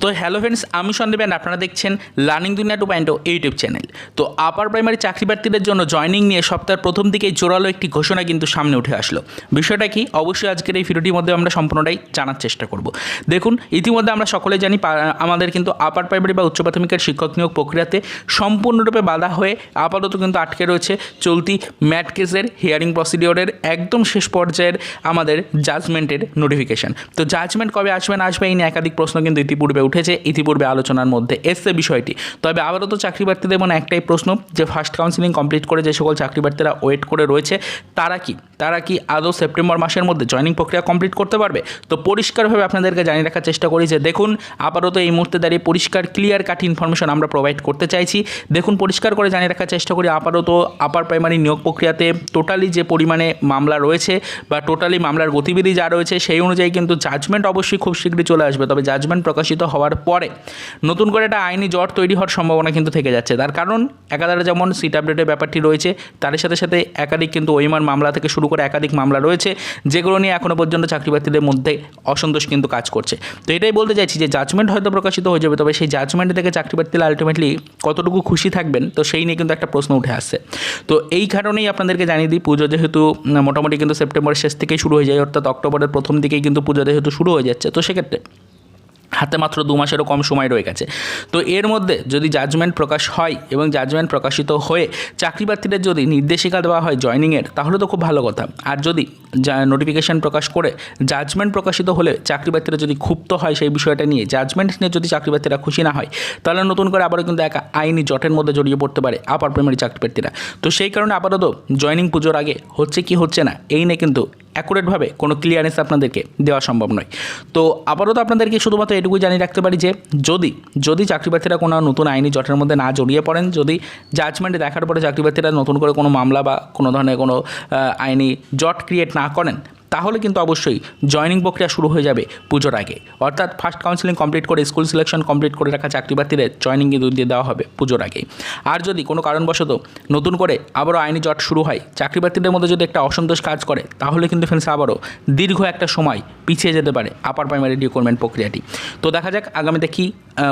তো hello friends আমি Sandeep and আপনারা দেখছেন লার্নিং দুনিয়া টু পয়েন্ট ইউটিউব চ্যানেল তো আপার প্রাইমারি চাকরি প্রার্থীদের জন্য জয়নিং নিয়ে সপ্তাহের প্রথম দিকেই জোরালো একটি ঘোষণা কিন্তু সামনে উঠে আসলো। বিষয়টা কি? অবশ্যই আজকের এই ভিডিওটির মধ্যে আমরা সম্পূর্ণটাই জানার চেষ্টা করব। দেখুন, ইতিমধ্যে আমরা সকলে জানি আমাদের কিন্তু আপার প্রাইমারি বা উচ্চ প্রাথমিকের শিক্ষক নিয়োগ প্রক্রিয়াতে সম্পূর্ণরূপে বাধা হয়ে আপাতত কিন্তু আটকে রয়েছে চলতি ম্যাট কেসের হিয়ারিং প্রসিডিওরের একদম শেষ পর্যায়ের আমাদের জাজমেন্টের নোটিফিকেশান তো জাজমেন্ট কবে আসবে না আসবে এই নিয়ে একাধিক প্রশ্ন কিন্তু ইতিপূর্বে উঠেছে ইতিপূর্বে আলোচনার মধ্যে এসছে বিষয়টি। তবে আপাতত চাকরি প্রার্থীদের মনে একটাই প্রশ্ন, যে ফার্স্ট কাউন্সিলিং কমপ্লিট করে যে সকল চাকরি প্রার্থীরা ওয়েট করে রয়েছে, তারা কি? তারা কি আদৌ সেপ্টেম্বর মাসের মধ্যে জয়নিং প্রক্রিয়া কমপ্লিট করতে পারবে? তো পরিষ্কারভাবে আপনাদেরকে জানিয়ে রাখার চেষ্টা করি যে দেখুন, আপাতত এই মুহূর্তে দাঁড়িয়ে পরিষ্কার ক্লিয়ার কাট ইনফরমেশন আমরা প্রোভাইড করতে চাইছি। দেখুন, পরিষ্কার করে জানিয়ে রাখার চেষ্টা করি, আপাতত আপার প্রাইমারি নিয়োগ প্রক্রিয়াতে টোটালি যে পরিমাণে মামলা রয়েছে বা টোটালি মামলার গতিবিধি যা রয়েছে, সেই অনুযায়ী কিন্তু জাজমেন্ট অবশ্যই খুব শীঘ্রই চলে আসবে। তবে জাজমেন্ট প্রকাশিত হওয়ার পরে নতুন করে একটা আইনি জট তৈরি হওয়ার সম্ভাবনা কিন্তু থেকে যাচ্ছে। তার কারণ একাধারে যেমন সিট আপডেটের ব্যাপারটি রয়েছে তার সাথে সাথে একাধিক কিন্তু ওইমার মামলা থেকে শুরু করে একাধিক মামলা রয়েছে, যেগুলো নিয়ে এখনও পর্যন্ত চাকরি প্রার্থীদের মধ্যে অসন্তোষ কিন্তু কাজ করছে। তো এটাই বলতে চাইছি যে জাজমেন্ট হয়তো প্রকাশিত হয়ে যাবে, তবে সেই জাজমেন্ট থেকে চাকরি প্রার্থীরা আলটিমেটলি কতটুকু খুশি থাকবেন, তো সেই নিয়ে কিন্তু একটা প্রশ্ন উঠে আসছে। তো এই কারণেই আপনাদেরকে জানিয়ে দিই, পুজো যেহেতু মোটামুটি কিন্তু সেপ্টেম্বরের শেষ থেকেই শুরু হয়ে যায়, অর্থাৎ অক্টোবরের প্রথম দিকেই কিন্তু পুজো যেহেতু শুরু হয়ে যাচ্ছে, তো সেক্ষেত্রে হাতে মাত্র দু মাসেরও কম সময় রয়ে গেছে। তো এর মধ্যে যদি জাজমেন্ট প্রকাশ হয় এবং জাজমেন্ট প্রকাশিত হয়ে চাকরি প্রার্থীদের যদি নির্দেশিকা দেওয়া হয় জয়নিংয়ের তাহলে তো খুব ভালো কথা। আর যদি নোটিফিকেশান প্রকাশ করে জাজমেন্ট প্রকাশিত হলে চাকরি প্রার্থীরা যদি ক্ষুব্ধ হয় সেই বিষয়টা নিয়ে জাজমেন্ট নিয়ে যদি চাকরি প্রার্থীরা খুশি না হয়, তাহলে নতুন করে আবারও কিন্তু এক আইনি জটের মধ্যে জড়িয়ে পড়তে পারে আপার প্রাইমারি চাকরি প্রার্থীরা তো সেই কারণে আপাতত জয়নিং পুজোর আগে হচ্ছে কি হচ্ছে না, এই নিয়ে কিন্তু অ্যাকুরেটভাবে কোনো ক্লিয়ারেন্স আপনাদেরকে দেওয়া সম্ভব নয়। তো আপাতত আপনাদেরকে শুধুমাত্র এটুকুই জানিয়ে রাখতে পারি যে, যদি যদি চাকরি প্রার্থীরা কোনো নতুন আইনি জটের মধ্যে না জড়িয়ে পড়েন, যদি জাজমেন্টে দেখার পরে চাকরি প্রার্থীরা নতুন করে কোনো মামলা বা কোনো ধরনের কোনো আইনি জট ক্রিয়েট না করেন, তাহলে কিন্তু অবশ্যই জয়নিং প্রক্রিয়া শুরু হয়ে যাবে পুজোর আগে। অর্থাৎ ফার্স্ট কাউন্সিলিং কমপ্লিট করে স্কুল সিলেকশন কমপ্লিট করে রাখা চাকরি প্রার্থীদের জয়নিং কিন্তু দিয়ে দেওয়া হবে পুজোর আগে। আর যদি কোনো কারণবশত নতুন করে আবারও আইনি জট শুরু হয় চাকরি প্রার্থীদের মধ্যে যদি একটা অসন্তোষ কাজ করে, তাহলে কিন্তু ফ্রেন্ডস আবারও দীর্ঘ একটা সময় পিছিয়ে যেতে পারে আপার প্রাইমারি রিক্রুটমেন্ট প্রক্রিয়াটি। তো দেখা যাক আগামীতে কী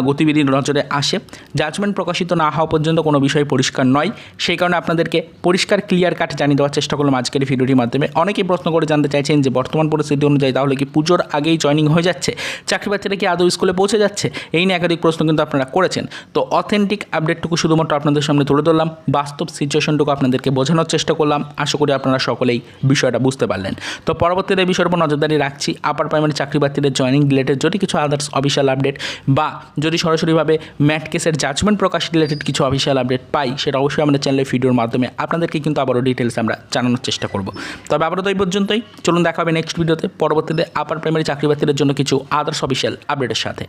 গতিবিধি নজরে আসে। জাজমেন্ট প্রকাশিত না হওয়া পর্যন্ত কোনো বিষয় পরিষ্কার নয়। সেই কারণে আপনাদেরকে পরিষ্কার ক্লিয়ার কাট জানিয়ে দেওয়ার চেষ্টা করলাম আজকের ভিডিওটির মাধ্যমে। অনেকেই প্রশ্ন করে জানতে চাইছেন যে বর্তমান পরিস্থিতি অনুযায়ী তাহলে কি পুজোর আগেই জয়নিং হয়ে যাচ্ছে? চাকরি বাচ্চারা কি আদৌ স্কুলে পৌঁছে যাচ্ছে? এই নিয়ে একাধিক প্রশ্ন কিন্তু আপনারা করেছেন। তো অথেন্টিক আপডেটটুকু শুধুমাত্র আপনাদের সামনে তুলে ধরলাম। বাস্তব সিচুয়েশনটুকু আপনাদেরকে বোঝানোর চেষ্টা করলাম। আশা করি আপনারা সকলেই বিষয়টা বুঝতে পারলেন। তো পরবর্তীতে বিষয়ের উপর নজরদারি রাখছি। আপার প্রাইমারি চাকরি প্রার্থীদের জয়নিং রিলেটেড যদি কিছু আদার্স অফিসিয়াল আপডেট বা যদি সরাসরিভাবে ম্যাট কেসের জাজমেন্ট প্রকাশ রিলেটেড কিছু অফিসিয়াল আপডেট পাই, সেটা অবশ্যই আমাদের চ্যানেলের ভিডিওর মাধ্যমে আপনাদেরকে কিন্তু আবারও ডিটেলস আমরা জানানোর চেষ্টা করব। তবে আবারও তো এই পর্যন্তই। চলুন দেখা হবে নেক্সট ভিডিওতে পরবর্তীতে আপার প্রাইমারি চাকরি প্রার্থীদের জন্য কিছু আদার্স অফিসিয়াল আপডেটের সাথে।